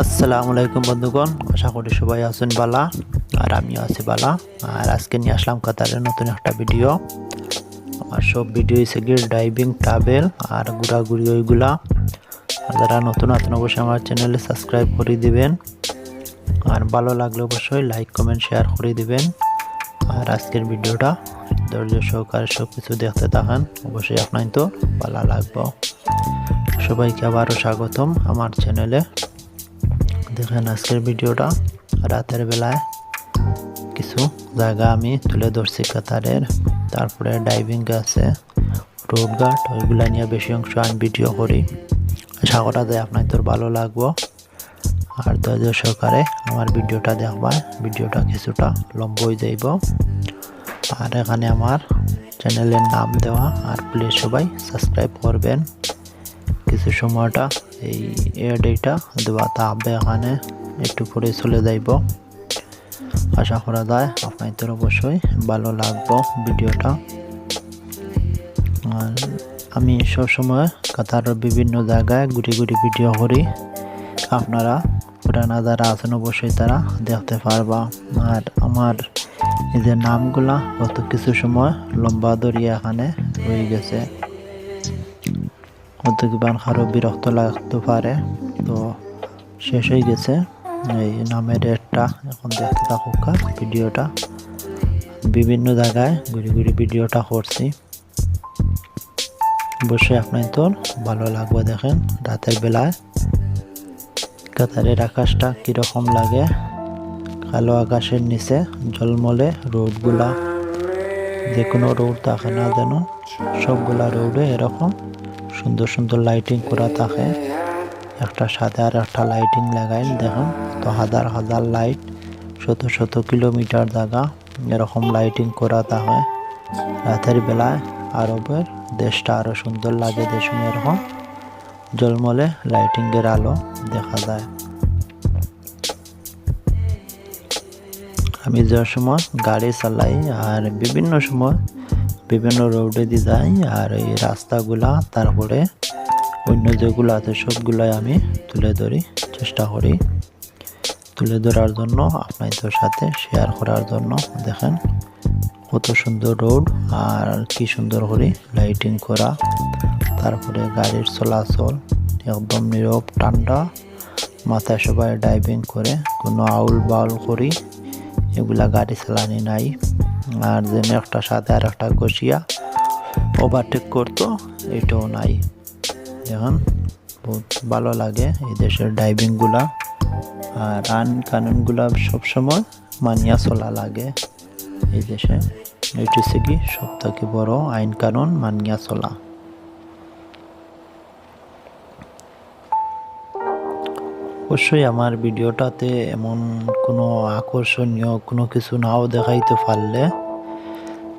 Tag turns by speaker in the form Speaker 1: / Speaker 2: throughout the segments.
Speaker 1: আসসালামু আলাইকুম বন্ধুগণ, আশা করি সবাই আছেন বালা আর আমিও আছি বালা আর আজকে নিয়ে আসলাম কাতারের নতুন একটা ভিডিও। আমার সব ভিডিও হয়েছে গিয়ে ড্রাইভিং ট্রাভেল আর ঘোরাঘুরি ওইগুলা। আর যারা নতুন আছেন অবশ্যই আমার চ্যানেলে সাবস্ক্রাইব করে দিবেন। আর ভালো লাগলে অবশ্যই লাইক কমেন্ট শেয়ার করে দিবেন। আর আজকের ভিডিওটা ধৈর্য সহকারে সব কিছু দেখতে থাকেন, অবশ্যই আপনার তো ভালো লাগবো। সবাইকে আবারও স্বাগতম আমার চ্যানেলে দেখেন আজকের ভিডিওটা। রাতের বেলায় কিছু জায়গা আমি তুলে ধরছি কাতারের। তারপরে ডাইভিং আছে রোড গার্ড ওইগুলা নিয়ে বেশি অংশ আমি ভিডিও করি। আশা করা যায় আপনার তোর ভালো লাগবো। আর ধৈর্য সহকারে আমার ভিডিওটা দেখবার, ভিডিওটা কিছুটা লম্বই যাইব। আর এখানে আমার চ্যানেলের নাম দেওয়া, আর প্লিজ সবাই সাবস্ক্রাইব করবেন। কিছু সময়টা এই এয়ার ডেটা দেওয়া থাকবে এখানে একটু পরে চলে যাইব। আশা করা যায় আপনাদের অবশ্যই ভালো লাগবো ভিডিওটা। আর আমি সবসময় কাতার বিভিন্ন জায়গায় ঘুরে ঘুরে ভিডিও করি। আপনারা পুরানা যারা আছেন অবশ্যই তারা দেখতে পারবা। আর আমার এই যে নামগুলা কত কিছু সময় লম্বা দরিয়া এখানে রয়ে গেছে। কিবার কারও বিরক্ত লাগতে পারে? তো শেষ হয়ে গেছে। এই নামের একটা এখন দেখতে থাকুক ভিডিওটা। বিভিন্ন জায়গায় ঘুরে ঘুরে ভিডিওটা করছি। অবশ্যই আপনার তো ভালো লাগবে দেখেন রাতের বেলায়। কাতারের আকাশটা কীরকম লাগে? কালো আকাশের নিচে জলমলে রোডগুলা। যে কোনো রোড থাকে না যেন সবগুলা রোডে এরকম। সুন্দর সুন্দর লাইটিং করা থাকে। একটা সাথে আর একটা লাইটিং লাগাই দেখুন। তো হাজার হাজার লাইট শত শত কিলোমিটার জায়গা এরকম লাইটিং করা থাকে। রাতের বেলায় আরবের দেশটা আরও সুন্দর লাগে দেশে এরকম। জলমলে লাইটিংয়ের আলো দেখা যায়। আমি যাওয়ার সময় গাড়ি চালাই আর বিভিন্ন সময় বিভিন্ন রোডে দিয়ে আর এই রাস্তাগুলা, তারপরে অন্য যেগুলো আছে সবগুলাই আমি তুলে ধরি, চেষ্টা করি তুলে ধরার জন্য, আপনাদের সাথে শেয়ার করার জন্য। দেখেন কত সুন্দর রোড আর কি সুন্দর করে লাইটিং করা। তারপরে গাড়ির চলাচল একদম নীরব, ঠান্ডা, মাথায় সবাই ড্রাইভিং করে, কোনো আউল বাউল করি, এগুলা গাড়ি চালানি নাই। আর যেন একটা সাথে আর একটা গসিয়া ওভারটেক করতো, এটাও নাই। দেখুন বহুত ভালো লাগে এই দেশের ড্রাইভিংগুলা আর আইন কানুনগুলা সবসময় মানিয়া চলা লাগে এই দেশে। এটি হচ্ছে কি সব থেকে বড় আইন কানুন মানিয়া চলা। অবশ্যই আমার ভিডিওটাতে এমন কোনো আকর্ষণীয় কোনো কিছু নাও দেখাইতে পারলে।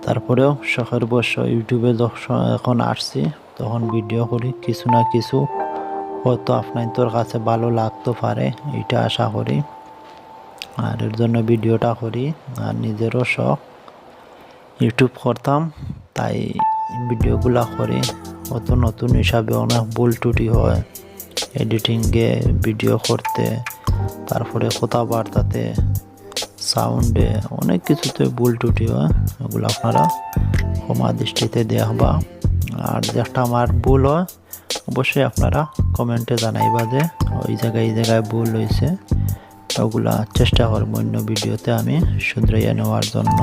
Speaker 1: তারপরেও শখের বর্ষ ইউটিউবে যখন এখন আসছি, তখন ভিডিও করি, কিছু না কিছু হয়তো আপনার তোর কাছে ভালো লাগতে পারে, এটা আশা করি। আর এর জন্য ভিডিওটা করি, আর নিজেরও শখ। ইউটিউব করতাম, তাই ভিডিওগুলা করি। অত নতুন হিসাবে অনেক ভুল ত্রুটি হয়। এডিটিংয়ে ভিডিও করতে, তারপরে কথাবার্তাতে সাউন্ডে অনেক কিছুতে ভুল ত্রুটি হয় ওগুলো আপনারা ক্ষমা দৃষ্টিতে দেখবা। আর যেটা আমার ভুল হয়, অবশ্যই আপনারা কমেন্টে জানাইবা যে, ওই জায়গায়, এই জায়গায় ভুল হয়েছে ওগুলা চেষ্টা করব অন্য ভিডিওতে আমি শুধরাইয়া নেওয়ার জন্য।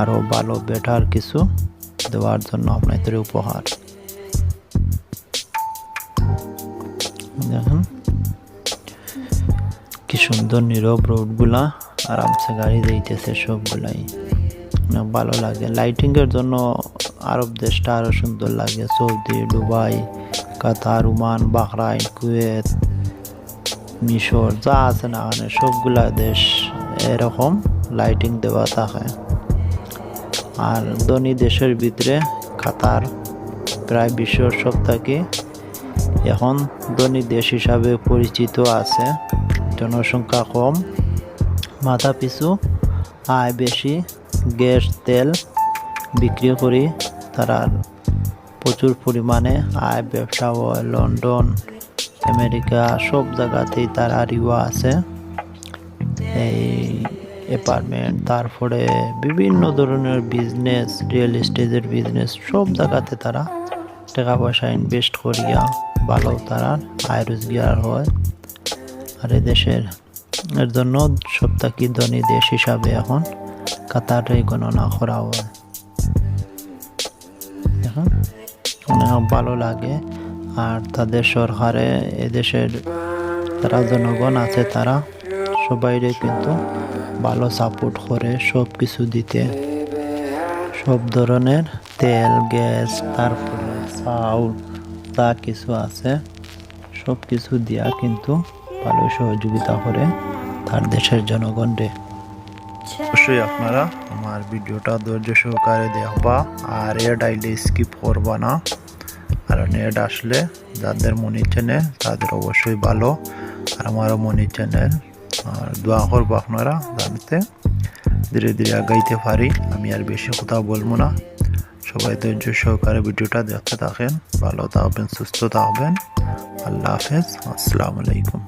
Speaker 1: আরও ভালো বেটার কিছু দেওয়ার জন্য আপনাদের উপহার। দেখুন। কি সুন্দর নীরব রোডগুলা, আরামসে গাড়ি যাইতেছে সবগুলাই। অনেক ভালো লাগে। লাইটিংয়ের জন্য আরব দেশটা আরও সুন্দর লাগে। Saudi, Dubai, Qatar, Oman, Bahrain, Kuwait, মিশর, যা আছে না মানে সবগুলা দেশ এরকম লাইটিং দেওয়া থাকে। আর ধনী দেশের ভিতরে কাতার প্রায় বিশ্বর সব থেকে। এখন ধনী দেশ হিসাবে পরিচিত আছে। জনসংখ্যা কম, মাথা পিছু, আয় বেশি, গ্যাস, তেল বিক্রি করি তারা প্রচুর পরিমাণে আয় ব্যবসা হয় লন্ডন, আমেরিকা সব জায়গাতেই তারা রিওয়া আছে। এই অ্যাপার্টমেন্ট তারপরে বিভিন্ন ধরনের বিজনেস রিয়েল এস্টেটের বিজনেস সব জায়গাতে তারা টাকা পয়সা ইনভেস্ট করিয়া ভালো তারা আয় রোজগার হয়। আর দেশের, এর জন্য সপ্তাহে ধনী দেশ হিসাবে এখন কাতারে গণনা করা হয়? এখন ভালো লাগে। আর তাদের সরকারে এদেশের তারা জনগণ আছে তারা সবাইরে কিন্তু ভালো সাপোর্ট করে সব কিছু দিতে। সব ধরনের তেল, গ্যাস, তারপরে চাউল যা কিছু আছে। সব কিছু দিয়া কিন্তু ভালো সহযোগিতা করে তার দেশের জনগণরে অবশ্যই আপনারা আমার ভিডিওটা ধৈর্য সহকারে দেখবা আর এড আইলে স্কিপ করবা না। কারণ এড আসলে যাদের মনি চ্যানেল তাদের অবশ্যই ভালো। আর আমারও মনি চ্যানেল আর দোয়া করব আপনারা যাতে ধীরে ধীরে আগাইতে পারি। আমি আর বেশি কথা বলব না। সবাই ধৈর্য সহকারে ভিডিওটা দেখতে থাকেন। ভালো থাকবেন সুস্থ থাকবেন। আল্লাহ হাফেজ। আসসালামু আলাইকুম।